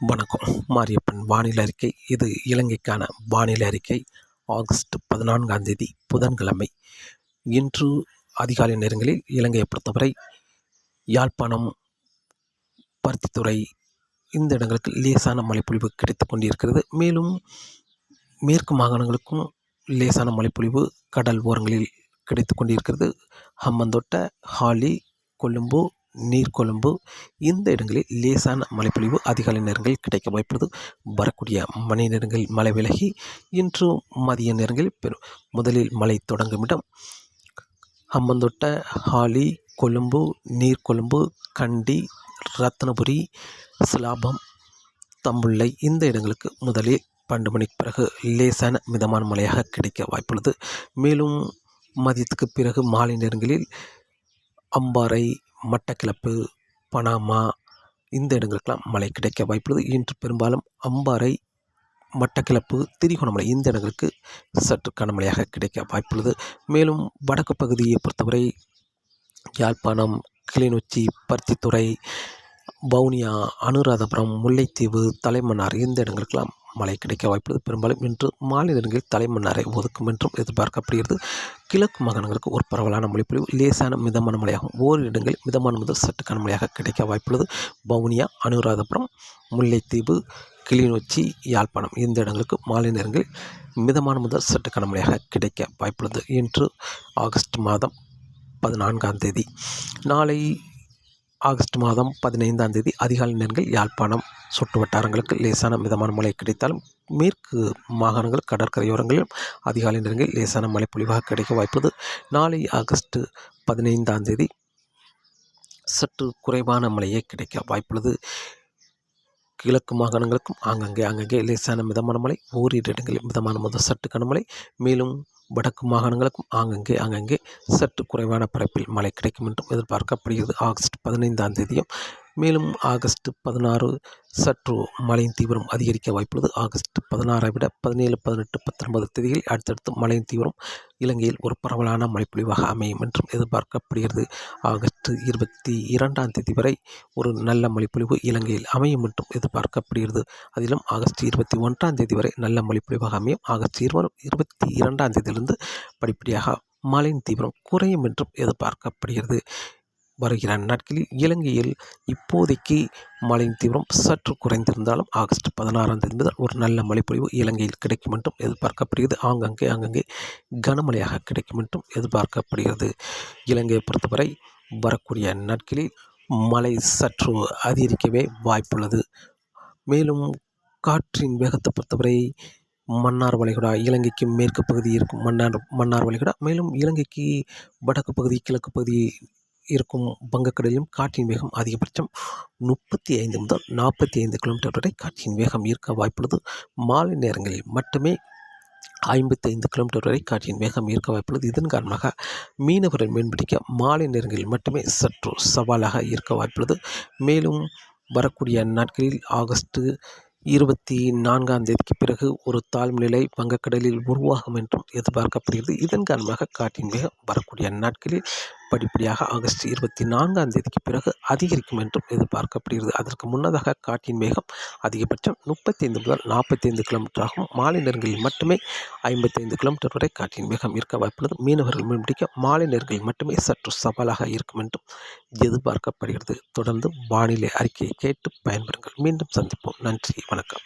வணக்கம். மாரியப்பன் வானிலை அறிக்கை. இது இலங்கைக்கான வானிலை அறிக்கை. ஆகஸ்ட் பதினான்காம் தேதி புதன்கிழமை. இன்று அதிகாலை நேரங்களில் இலங்கையை பொறுத்தவரை யாழ்ப்பாணம் பருத்தித்துறை இந்த இடங்களுக்கு லேசான மழைப்பொழிவு கிடைத்து கொண்டிருக்கிறது. மேலும் மேற்கு மாகாணங்களுக்கும் லேசான மழைப்பொழிவு கடல் ஓரங்களில் கிடைத்து கொண்டிருக்கிறது. ஹம்மந்தோட்ட ஹாலி கொழும்பு நீர்கொழும்பு. இந்த இடங்களில் லேசான மழைப்பொழிவு அதிகாலை நேரங்களில் கிடைக்க வாய்ப்புள்ளது. வரக்கூடிய மணி நேரங்களில் மழை விலகி இன்று மதிய நேரங்களில் பெரும். முதலில் மழை தொடங்கும் இடம் ஹம்மந்தொட்ட ஹாலி கொழும்பு நீர்கொழும்பு கண்டி ரத்னபுரி சிலாபம் தம்புள்ளை இந்த இடங்களுக்கு முதலில் பன்னெண்டு மணிக்கு பிறகு லேசான மிதமான மழையாக கிடைக்க வாய்ப்புள்ளது. மேலும் மதியத்துக்கு பிறகு மாலை நேரங்களில் அம்பாறை மட்டக்கிளப்பு பனாமா இந்த இடங்களுக்கெல்லாம் மழை கிடைக்க வாய்ப்புள்ளது. இன்று பெரும்பாலும் அம்பாறை மட்டக்கிளப்பு திரிகோணமலை இந்த இடங்களுக்கு சற்று கனமழையாக கிடைக்க வாய்ப்புள்ளது. மேலும் வடக்கு பகுதியை பொறுத்தவரை யாழ்ப்பாணம் கிளிநொச்சி பருத்தித்துறை வவுனியா அனுராதபுரம் முல்லைத்தீவு தலைமன்னார் இந்த இடங்களுக்கெல்லாம் மழை கிடைக்க வாய்ப்புள்ளது. பெரும்பாலும் இன்று மாலை நேரங்களில் தலைமன்னாரை ஒதுக்கும் என்றும் எதிர்பார்க்கப்படுகிறது. கிழக்கு மாகாணங்களுக்கு ஒரு பரவலான மொழிப்பொழிவு லேசான மிதமான மழையாகும். ஓரிரு இடங்களில் மிதமான முதல் சற்று மழையாக கிடைக்க வாய்ப்புள்ளது. வவுனியா அனுராதபுரம் முல்லைத்தீவு கிளிநொச்சி யாழ்ப்பாணம் இந்த இடங்களுக்கு மாலை நேரங்களில் மிதமான முதல் சற்று கனமழையாக கிடைக்க வாய்ப்புள்ளது. இன்று ஆகஸ்ட் மாதம் பதினான்காம் தேதி. நாளை ஆகஸ்ட் மாதம் பதினைந்தாம் தேதி அதிகாலை நேரங்கள் யாழ்ப்பாணம் சுட்டு வட்டாரங்களுக்கு லேசான மிதமான மழை கிடைத்தாலும் மேற்கு மாகாணங்கள் கடற்கரையோரங்களிலும் அதிகாலை நேரங்களில் லேசான மழை பொழிவாக கிடைக்க வாய்ப்புள்ளது. நாளை ஆகஸ்ட் பதினைந்தாம் தேதி சற்று குறைவான மழையே கிடைக்க வாய்ப்புள்ளது. கிழக்கு மாகாணங்களுக்கும் ஆங்கங்கே ஆங்கங்கே லேசான மிதமான மழை ஓரிரு இடங்களில் மிதமான முதல் சற்று கனமழை மேலும் வடக்கு மாகாணங்களுக்கும் ஆங்கங்கே ஆங்கங்கே சற்று குறைவான பரப்பில் மழை கிடைக்கும் என்றும் எதிர்பார்க்கப்படுகிறது. ஆகஸ்ட் பதினைந்தாம் தேதியும் மேலும் ஆகஸ்ட் பதினாறு சற்று மழையின் தீவிரம் அதிகரிக்க வாய்ப்புள்ளது. ஆகஸ்ட் பதினாறை விட பதினேழு பதினெட்டு பத்தொன்பது தேதியில் அடுத்தடுத்து மழையின் தீவிரம் இலங்கையில் ஒரு பரவலான மழைப்பொழிவாக அமையும் என்றும் எதிர்பார்க்கப்படுகிறது. ஆகஸ்ட் இருபத்தி இரண்டாம் தேதி வரை ஒரு நல்ல மழைப்பொழிவு இலங்கையில் அமையும் என்றும் எதிர்பார்க்கப்படுகிறது. அதிலும் ஆகஸ்ட் இருபத்தி ஒன்றாம் தேதி வரை நல்ல மழைப்பொழிவாக அமையும். ஆகஸ்ட் இருவரும் இருபத்தி இரண்டாம் தேதியிலிருந்து படிப்படியாக மழையின் தீவிரம் குறையும் என்றும் எதிர்பார்க்கப்படுகிறது. வருகிற நாட்களில் இலங்கையில் இப்போதைக்கு மழையின் தீவிரம் சற்று குறைந்திருந்தாலும் ஆகஸ்ட் பதினாறாம் தேதி முதல் ஒரு நல்ல மழைப்பொழிவு இலங்கையில் கிடைக்கும் என்றும் எதிர்பார்க்கப்படுகிறது. ஆங்கங்கே அங்கங்கே கனமழையாக கிடைக்கும் என்றும் எதிர்பார்க்கப்படுகிறது. இலங்கையை பொறுத்தவரை வரக்கூடிய நாட்களில் மழை சற்று அதிகரிக்கவே வாய்ப்புள்ளது. மேலும் காற்றின் வேகத்தை பொறுத்தவரை மன்னார் வளைகுடா இலங்கைக்கு மேற்கு பகுதி இருக்கும் மன்னார் மன்னார் வளைகுடா. மேலும் இலங்கைக்கு வடக்கு பகுதி கிழக்கு பகுதி இருக்கும் வங்கக்கடலிலும் காற்றின் வேகம் அதிகபட்சம் முப்பத்தி ஐந்து முதல் நாற்பத்தி ஐந்து கிலோமீட்டர் வரை காற்றின் வேகம் இருக்க வாய்ப்புள்ளது. மாலை நேரங்களில் மட்டுமே ஐம்பத்தி ஐந்து கிலோமீட்டர் வரை காற்றின் வேகம் இருக்க வாய்ப்புள்ளது. இதன் காரணமாக மீனவர்கள் மீன்பிடிக்க மாலை நேரங்களில் மட்டுமே சற்று சவாலாக இருக்க வாய்ப்புள்ளது. மேலும் வரக்கூடிய நாட்களில் ஆகஸ்ட்டு இருபத்தி நான்காம் தேதிக்கு பிறகு ஒரு தாழ்வு நிலை வங்கக்கடலில் உருவாகும் என்றும் எதிர்பார்க்கப்படுகிறது. இதன் காரணமாக காற்றின் வேகம் வரக்கூடிய நாட்களில் படிப்படியாக ஆகஸ்ட் இருபத்தி நான்காம் தேதிக்கு பிறகு அதிகரிக்கும் என்றும் எதிர்பார்க்கப்படுகிறது. அதற்கு முன்னதாக காற்றின் வேகம் அதிகபட்சம் முப்பத்தைந்து முதல் நாற்பத்தைந்து கிலோமீட்டர் ஆகும். மாலை நேரங்களில் மட்டுமே ஐம்பத்தைந்து கிலோமீட்டர் வரை காற்றின் வேகம் இருக்க வாய்ப்புள்ளது. மீனவர்கள் மீன்பிடிக்க மாலை நேரங்களில் மட்டுமே சற்று சவாலாக இருக்கும் என்றும் எதிர்பார்க்கப்படுகிறது. தொடர்ந்து வானிலை அறிக்கையை கேட்டு பயன்பெறுங்கள். மீண்டும் சந்திப்போம். நன்றி. வணக்கம்.